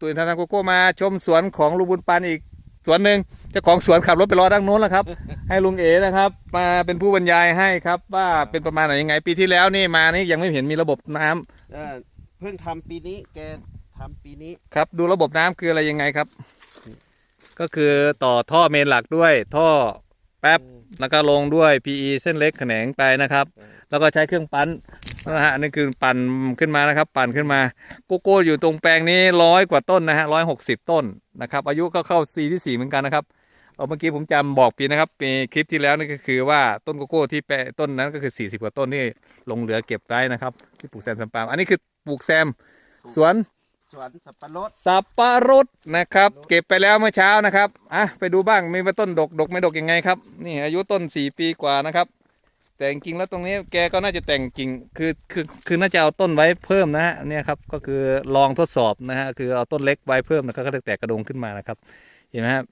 ตุ๋ยทางโกโก้มาชมสวนของลุงบุญปันอีกสวนหนึ่งเจ้าของสวนขับรถไปรอด้านโน้นแล้วครับ ให้ลุงเอนะครับ มาเป็นผู้บรรยายให้ครับ ว่าเป็นประมาณไหนยังไง ปีที่แล้วนี่มานี่ยังไม่เห็นมีระบบน้ำเออเพิ่งทำปีนี้แกทำปีนี้ครับ ดูระบบน้ำคืออะไรยังไงครับ ก็คือต่อท่อเมนหลักด้วย ท่อแป๊บแล้วก็ลงด้วย PE เส้นเล็กแขนงไปนะครับ แล้วก็ใช้เครื่องปั้น นะฮะนี่คือปั่นขึ้นมานะครับ ปั่นขึ้นมาโกโก้อยู่ตรงแปลงนี้ร้อยกว่าต้นนะฮะร้อยหกสิบต้นนะครับ อายุก็เข้าซีที่สี่เหมือนกันนะครับเอาเมื่อกี้ผมจำบอกปีนะครับปีคลิปที่แล้วนี่ก็คือว่าต้นโกโก้ที่แปะต้นนั้นก็คือ40กว่าต้นที่หลงเหลือเก็บไว้นะครับ ที่ปลูกแซมสัมปามอันนี้คือปลูกแซมสวนสวนสับปะรดสับปะรดนะครับ เก็บไปแล้วเมื่อเช้านะครับอะไปดูบ้างมีว่าต้นดกดกไม่ดกยังไงครับนี่อายุต้น4ปีกว่านะครับ แต่จริงๆแล้วตรงนี้แกก็น่าจะแต่งกิ่งคือคือคือน่าจะเอาต้นไว้เพิ่มนะฮะเนี่ยครับก็คือลองทดสอบนะฮะคือเอาต้นเล็กไว้เพิ่มนะครับก็จะแตกกระดงขึ้นมานะครับเห็นไหมครับ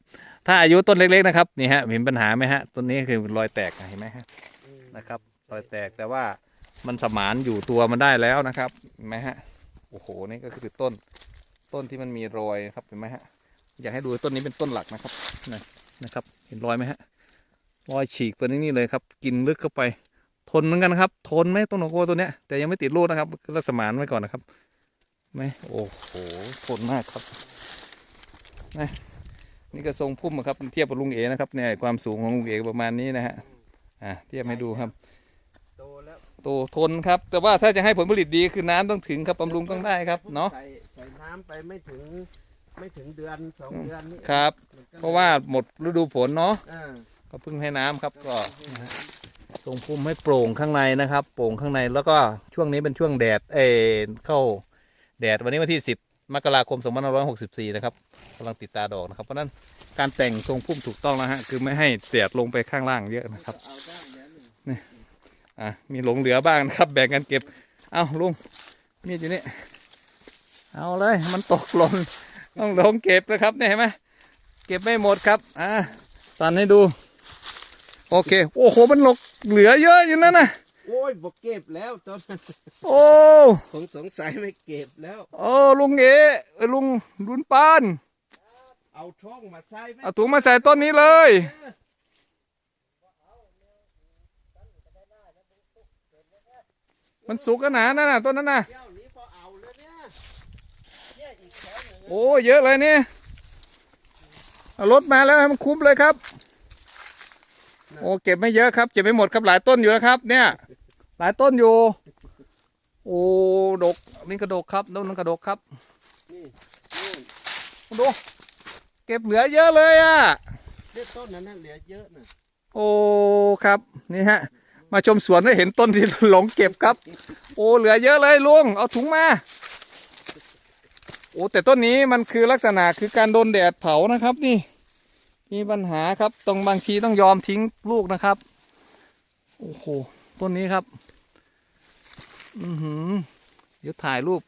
ถ้าอายุต้นเล็กๆนะครับนี่ฮะเห็นปัญหาไหมฮะต้นนี้คือรอยแตกเห็นไหมฮะนะครับรอยแตกแต่ว่ามันสมานอยู่ตัวมันได้แล้วนะครับเห็นไหมฮะโอ้โหนี่ก็คือต้นต้นที่มันมีรอยครับเห็นไหมฮะอยากให้ดูต้นนี้เป็นต้นหลักนะครับนะนะครับเห็นรอยไหมฮะ รอยฉีกตัวนี้นี่เลยครับ กินลึกเข้าไป ทนเหมือนกันนะครับ ทนไหมต้นโอโกตัวเนี้ย แต่ยังไม่ติดลูกนะครับรัสมานไว้ก่อนนะครับไหมโอ้โหทนมากครับนะนี่ก็ทรงพุ่มอะครับเทียบกับลุงเอนะครับเนี่ยความสูงของลุงเอประมาณนี้นะฮะอะเทียบให้ดูครับโตแล้วโตทนครับ แต่ว่าถ้าจะให้ผลผลิตดีคือน้ำต้องถึงครับบำรุงต้องได้ครับเนาะใส่ใส่น้ำไปไม่ถึงไม่ถึงเดือนสองเดือนนี่ครับมันก็เพราะว่าหมดฤดูฝนเนาะเออ ก็เพิ่งให้น้ำครับก็ทรงพุ่มให้โปร่งข้างในนะครับ โปร่งข้างในแล้วก็ช่วงนี้เป็นช่วงแดดเอเข้าแดดวันนี้วันที่ 10 มกราคม2564 นะครับกำลังติดตาดอกนะครับ เพราะฉะนั้นการแต่งทรงพุ่มถูกต้องนะฮะคือไม่ให้แดดลงไปข้างล่างเยอะนะครับนี่อะมีหลงเหลือบ้างนะครับ แบ่งกันเก็บ เอาลุงมีดอยู่นี่เอาเลยมันตกหล่นต้องลงเก็บนะครับเนี่ยเห็นไหมเก็บไม่หมดครับอะตันให้ดู โอเค โอ้โห มันหลกเหลือเยอะอยู่นั่นนะโอ้ยบอกเก็บแล้วตอนนั้นโอ้ผมสงสัยไม่เก็บแล้ว โอ้ลุงเอเอ้ยลุงรุนปานเอาช่องมาใส่ไหมเอาถุงมาใส่ต้นนี้เลย มันสุกกันหนานั่นน่ะต้นนั้นน่ะเที่ยวนี้พอเอาเลยเนี่ยเนี่ยอีกแถวหนึ่งโอ้เยอะเลยนี่เอารถมาแล้วให้มันคุ้มเลยครับ โอ้เก็บไม่เยอะครับเก็บไม่หมดครับหลายต้นอยู่นะครับ เนี่ย หลายต้นอยู่ โอ้ดกนี่กระดกครับต้นนั้นกระดกครับนี่นู่นดูเก็บเหลือเยอะเลยอะเนี่ยต้นนั้นน่ะเหลือเยอะน่ะโอ้ครับนี่ฮะ มาชมสวนได้เห็นต้นที่หลงเก็บครับ โอ้เหลือเยอะเลยลุงเอาถุงมาโอ้แต่ต้นนี้มันคือลักษณะคือการโดนแดดเผานะครับนี่ มีปัญหาครับตรงบางทีต้องยอมทิ้งลูกนะครับ โอ้โห ต้นนี้ครับ อือหือ เดี๋ยวถ่ายรูป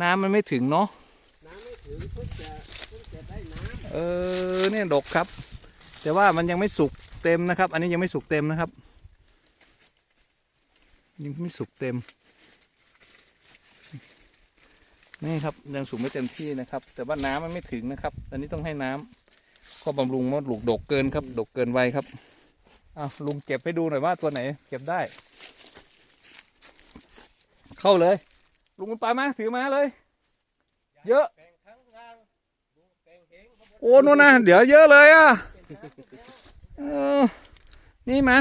น้ำมันไม่ถึงเนาะ น้ำไม่ถึงเพิ่งจะเพิ่งจะได้น้เออ เนี่ยดกครับ แต่ว่ามันยังไม่สุกเต็มนะครับ อันนี้ยังไม่สุกเต็มนะครับ ยังไม่สุกเต็ม นี่ครับยังสุกไม่เต็มที่นะครับ แต่ว่าน้ำมันไม่ถึงนะครับ อันนี้ต้องให้น้ำก็บำรุงมดลูกดกเกินครับ ดกเกินไวครับอ้าวลุงเก็บให้ดูหน่อยว่าตัวไหน เก็บได้ เข้าเลย ลุงมันไปมาถือมาเลย เยอะ โอ้นู่นนะเดี๋ยวเยอะเลยอะเออนี่มา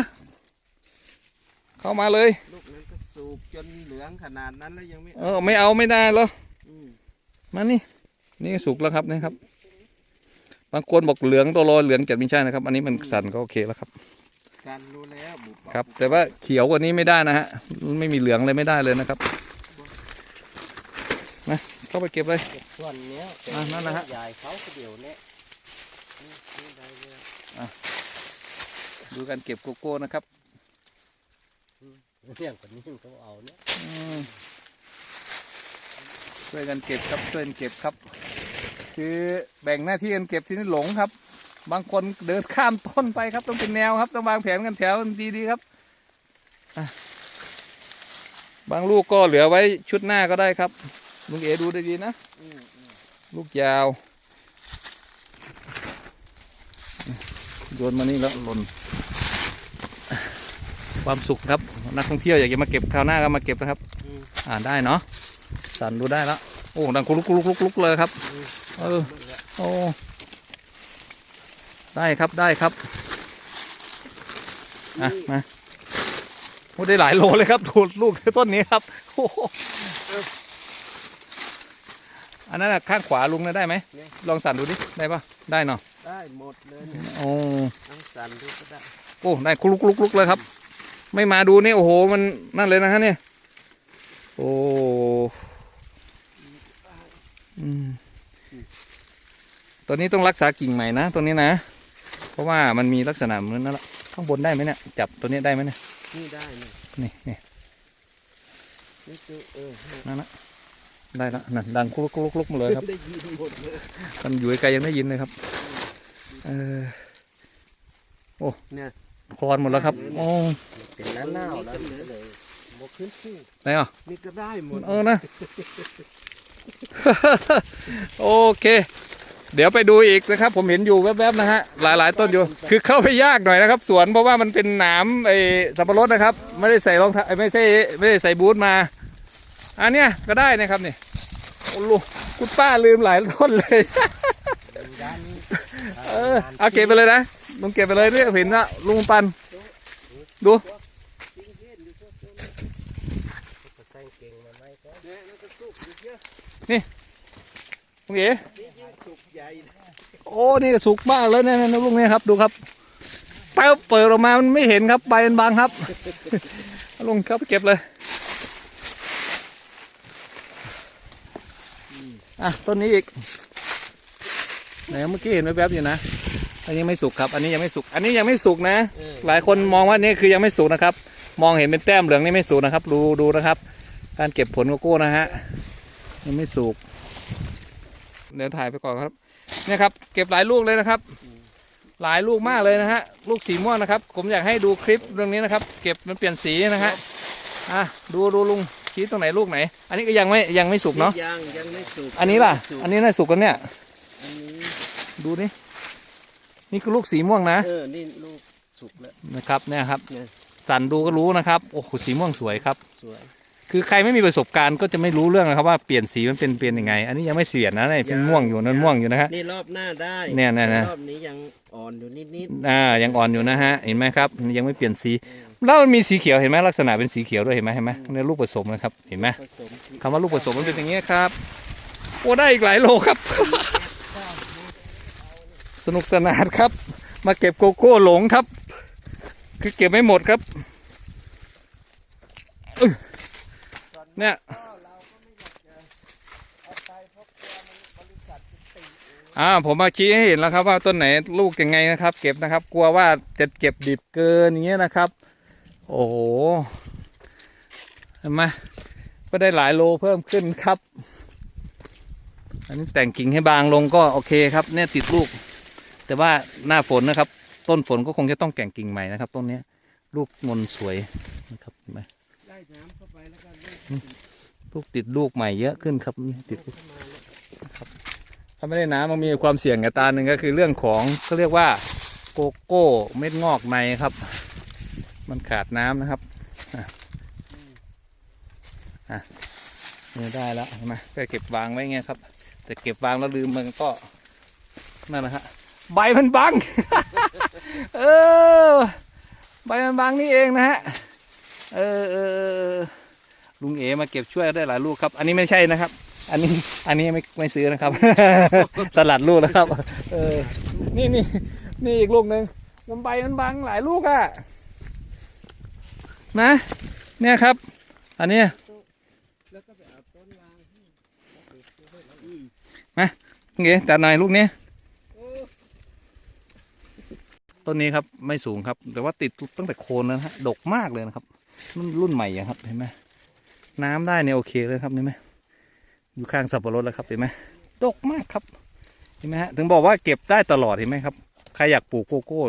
เข้ามาเลยำลูกนั้นก็สูบจนเหลืองขนาดนั้นแล้วยังไม่ เออ ไม่เอาไม่ได้แล้วอื มมานี่ นี่สุกแล้วครับนี่ครับ บางคนบอกเหลืองตัวรอเหลืองจัดไม่ใช่นะครับ อันนี้มันสั่นก็โอเคแล้วครับการรู้แล้วบุบครับ แต่ว่าเขียวกว่านี้ไม่ได้นะฮะ ไม่มีเหลืองเลยไม่ได้เลยนะครับนะเข้าไปเก็บเลยส่วนเนี้ยอะนั่นนะฮะใหญ่เขาก็เดียวเนี้ยนี่ได้เลยดูการเก็บโกโก้นะครับเรื่องคนนี้เขาเอาเนี้ยอืม ช่วยกันเก็บครับช่วยกันเก็บครับ คือแบ่งหน้าที่กันเก็บที่นี่หลงครับ บางคนเดินข้ามต้นไปครับ ต้องเป็นแนวครับต้องวางแผนกันแถวดีๆครับบางลูกก็เหลือไว้ชุดหน้าก็ได้ครับลุงเอดูดีๆนะลูกยาวโยนมานี่แล้วหล่นความสุขครับ นักท่องเที่ยวอยากจะมาเก็บคราวหน้าก็มาเก็บนะครับ อ่าได้เนาะ สั่นดูได้แล้วโอ้ดังคุลุกคุลุกคุลุกคุลุกเลยครับเออโอ้ได้ครับได้ครับอะมาโอ้ได้หลายโลเลยครับดูลูกต้นนี้ครับโอ้โหอันนั้นน่ะข้างขวาลุงนะได้ไหมลองสั่นดูดิได้ปะได้เนาะได้หมดเลยเนี่ยโอ้ทั้งสันดูก็ได้โอ้ได้คุลุกคุลุกคุลุกเลยครับ ไม่มาดูนี่โอ้โหมันนั่นเลยนะฮะเนี่ยโอ้อืม ตัวนี้ต้องรักษากิ่งใหม่นะตัวนี้นะ เพราะว่ามันมีลักษณะเหมือนนั่นแหละข้างบนได้ไหมเนี่ย จับตัวนี้ได้ไหมเนี่ย นี่ได้นี่นี่นี่นี่คือเออนั่นละได้ละนั่นดังคุลุกคุลุกคุลุกมาเลยครับได้ยินหมดเลยมันอยู่ไกลๆยังได้ยินเลยครับ เออเนี่ยคลอนหมดแล้วครับ โอ้เป็นน้าเน่าแล้วก็เลยบกขึ้นชื่อไหนอะนี่ก็ได้หมด เออนะ โอเค เดี๋ยวไปดูอีกนะครับ ผมเห็นอยู่แวบๆนะฮะหลายๆ ต้นอยู่ คือเข้าไปยากหน่อยนะครับ สวนเพราะว่ามันเป็นหนามไอ้สับปะรดนะครับ ไม่ได้ใส่รองเท้าไม่ใช่ไม่ได้ใส่บูทมา อันเนี้ยก็ได้นะครับนี่โอ้ลูกคุณป้าลืมหลายต้นเลยเออเอาเก็บไปเลยนะลุงเก็บไปเลยเนี่ยเห็นนะลุงปันดู ก็ใส่เก่งมาไหมก็ เนี่ลุงเอ๋นี่ยิ่งสุกใหนะโอ้นี่สุกมากเลยเนี่ยนะลุงเนี่ยครับดูครับไปบเปิดออกมามันไม่เห็นครับใบมันบางครับลุงครับเก็บเลยอะต้นนี้อีกไหนเมื่อกี้เห็นแวบๆอยู่นะ อันนี้ไม่สุกครับ อันนี้ยังไม่สุก อันนี้ยังไม่สุกนะ หลายคนมองว่านี่คือยังไม่สุกนะครับ มองเห็นเป็นแต้มเหลืองนี่ไม่สุกนะครับ ดูดูนะครับ การเก็บผลโกโก้นะฮะยังไม่สุกเดี๋ยวถ่ายไปก่อนครับเนี่ยครับ เก็บหลายลูกเลยนะครับ หลายลูกมากเลยนะฮะลูกสีม่วงนะครับ ผมอยากให้ดูคลิปเรื่องนี้นะครับ เก็บมันเปลี่ยนสีนะฮะอะดูดูลุงชี้ตรงไหนลูกไหน อันนี้ก็ยังไม่ยังไม่สุกเนาะยังยังไม่สุกอันนี้ล่ะยังไม่สุกอันนี้น่าสุกกันเนี่ยอันนี้ดูนี่นี่คือลูกสีม่วงนะเออนี่ลูกสุกแล้วนะครับเนี่ยครับเนี่ยสั่นดูก็รู้นะครับโอ้โหสีม่วงสวยครับสวย คือใครไม่มีประสบการณ์ก็จะไม่รู้เรื่องนะครับว่าเปลี่ยนสีมันเป็นเปลี่ยนยังไง อันนี้ยังไม่เสียดนะนี่เป็นม่วงอยู่นั่นม่วงอยู่นะฮะนี่รอบหน้าได้เนี่ยเนี่ยเนี่ยรอบนี้ยังอ่อนอยู่นิดนิดอ่ายังอ่อนอยู่นะฮะเห็นไหมครับ ยังไม่เปลี่ยนสีแล้วมันมีสีเขียวเห็นไหมลักษณะเป็นสีเขียวด้วยเห็นไหมเห็นไหมในลูกผสมนะครับเห็นไหมผสมคำว่าลูกผสมมันเป็นอย่างนี้ยครับโอ้ได้อีกหลายโลครับ สนุกสนานครับ มาเก็บโกโก้หลงครับ คือเก็บไม่หมดครับอึ๊ะ เนี่ยอ่าผมมาชี้ให้เห็นแล้วครับว่าต้นไหนลูกยังไงนะครับ เก็บนะครับ กลัวว่าจะเก็บดิบเกินอย่างเงี้ยนะครับ โอ้โหเห็นไหมก็ได้หลายโลเพิ่มขึ้นครับ อันนี้แต่งกิ่งให้บางลงก็โอเคครับ เนี่ยติดลูก แต่ว่าหน้าฝนนะครับ ต้นฝนก็คงจะต้องแต่งกิ่งใหม่นะครับต้นเนี้ยลูกมนสวยนะครับเห็นไหม ได้น้ำเข้าไปแลูกติดลูกใหม่เยอะขึ้นครับนี่ติดลูกถ้าไม่ได้น้ำมันมีความเสี่ยงกับตาหนึ่งก็คือเรื่องของเขาเรียกว่าโกโก้เม็ดงอกในครับ มันขาดน้ำนะครับอะอะนี่ได้แล้วเห็นไหมก็เก็บวางไว้ไงครับ แต่เก็บวางแล้วลืมมันก็นั่นนะฮะใบมันบัง เออ ใบมันบังนี่เองนะฮะ เออ ลุงเอมาเก็บช่วยได้หลายลูกครับ อันนี้ไม่ใช่นะครับ อันนี้อันนี้ไม่ไม่ซื้อนะครับ สลัดลูกแล้วครับ เออ นี่นี่นี่อีกลูกหนึ่งมันใบมันบังหลายลูกอะนะ เนี่ยครับ อันเนี้ยแล้วก็ไปเอาต้นลางให้อืมเงี้ยแต่หน่อยลูกนี้ต้นนี้ครับไม่สูงครับ แต่ว่าติดตั้งแต่โคนแล้วนะฮะดกมากเลยนะครับ รุ่นรุ่นใหม่อะครับเห็นไหม น้ำได้เนี่ยโอเคเลยครับเห็นไหมอยู่ข้างสับปะรดแล้วครับเห็นไหมดกมากครับเห็นไหมฮะถึงบอกว่าเก็บได้ตลอดเห็นไหมครับใครอยากปลูกโกโก้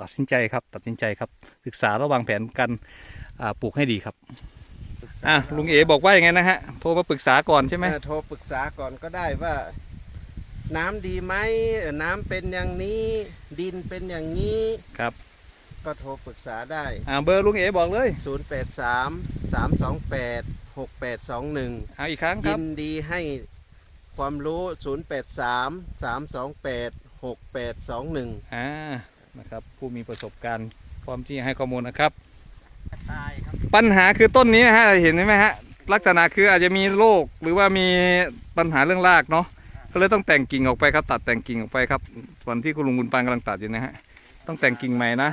ตัดสินใจครับ ตัดสินใจครับ ศึกษาระวางแผนกันอ่าปลูกให้ดีครับศึกษอะลุงเอบอกว่าอย่างไงนะฮะโทรมาปรึกษาก่อนใช่ไหมเออโทรปรึกษาก่อนก็ได้ว่า น้ำดีไหมเออน้ำเป็นอย่างนี้ดินเป็นอย่างนี้ครับก็โทรปรึกษาได้ อ่าเบอร์ลุงเอบอกเลย 083 328 6821 เอาอีกครั้งคยิรับนดีให้ความรู้ 083 328 6821 อ่านะครับผู้มีประสบการณ์พร้อมที่จะให้ข้อมูลนะครับ ตายครับปัญหาคือต้นนี้นะฮะเห็นไหมฮะลักษณะคืออาจจะมีโรคหรือว่ามีปัญหาเรื่องรากเนาะก็เลยต้องแต่งกิ่งออกไปครับ ตัดแต่งกิ่งออกไปครับส่วนที่คุณลุงบุญปานกำลังตัดอยู่นะฮะต้องแต่งกิ่งใหม่นะ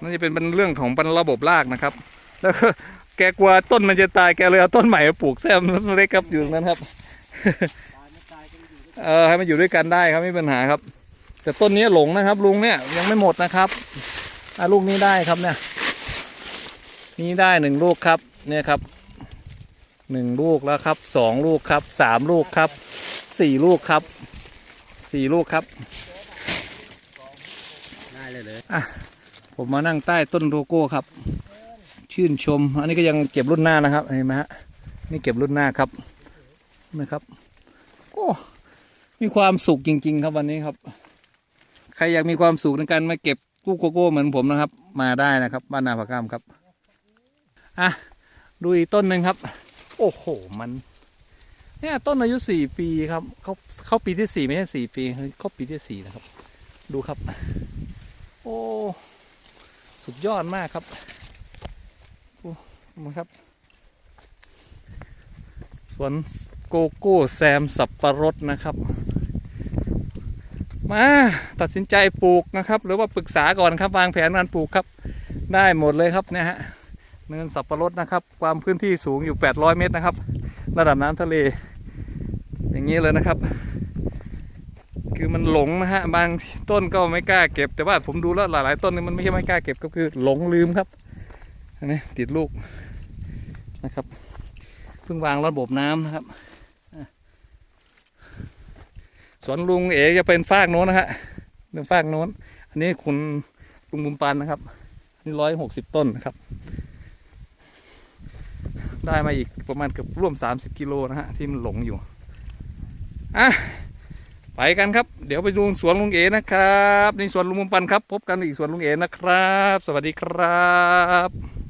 นั่นจะเป็นเรื่องของปัญระบบรากนะครับ แล้วก็แกกลัวต้นมันจะตายแกเลยเอาต้นใหม่มาปลูกแซมต้นเล็กครับอยู่ตรงนั้นครับตายไม่ตายก็อยู่ด้วยเออให้มันอยู่ด้วยกันได้ครับไม่มีปัญหาครับ แต่ต้นนี้หลงนะครับ ลุงเนี่ยยังไม่หมดนะครับอะลูกนี้ได้ครับเนี่ย นี่ได้หนึ่งลูกครับ เนี่ยครับหนึ่งลูกแล้วครับสองลูกครับสามลูกครับสี่ลูกครับสี่ลูกครับได้เลยเลยผมมานั่งใต้ต้นโลโก้ครับ ชื่นชม อันนี้ก็ยังเก็บรุ่นหน้านะครับเห็นไหมฮะนี่เก็บรุ่นหน้าครับนะครับโอ้มีความสุขจริง ๆ ครับวันนี้ครับ ใครอยากมีความสุขในการมาเก็บลูกโกโก้เหมือนผมนะครับ มาได้นะครับบ้านนาผักกามครับอะดูอีกต้นหนึ่งครับ โอ้โหมันเนี่ยต้นอายุสี่ปีครับเขาเขาปีที่สี่ไม่ใช่สี่ปีเข้าปีที่สี่นะครับ ดูครับ โอ้ สุดยอดมากครับ มาครับ สวนโกโก้แซมสับปะรดนะครับ มาตัดสินใจปลูกนะครับ หรือว่าปรึกษาก่อนครับวางแผนการปลูกครับ ได้หมดเลยครับเนี่ยฮะเนินสับปะรดนะครับ ความพื้นที่สูงอยู่ 800 เมตรนะครับ ระดับน้ำทะเล อย่างนี้เลยนะครับ คือมันหลงนะฮะบางต้นก็ไม่กล้าเก็บแต่ว่าผมดูแล้วหลาย ๆ ต้นนี่มันไม่ใช่ไม่กล้าเก็บก็คือหลงลืมครับ ห็นไหมติดลูกนะครับเพิ่งวางระบบน้ำนะครับสวนลุงเอ๋จะเป็นฟากโน้นนะฮะเป็นฟากโน้น อันนี้คุณลุงบุญปันนะครับนี่ร้อยหกสิบต้นนะครับ ได้มาอีกประมาณเกือบร่วมสามสิบกิโลนะฮะที่มันหลงอยู่อะไปกันครับ เดี๋ยวไปดูสวนลุงเอ๋นะครับในสวนลุงมุมปันครับ พบกันอีกสวนลุงเอ๋นะครับ สวัสดีครับ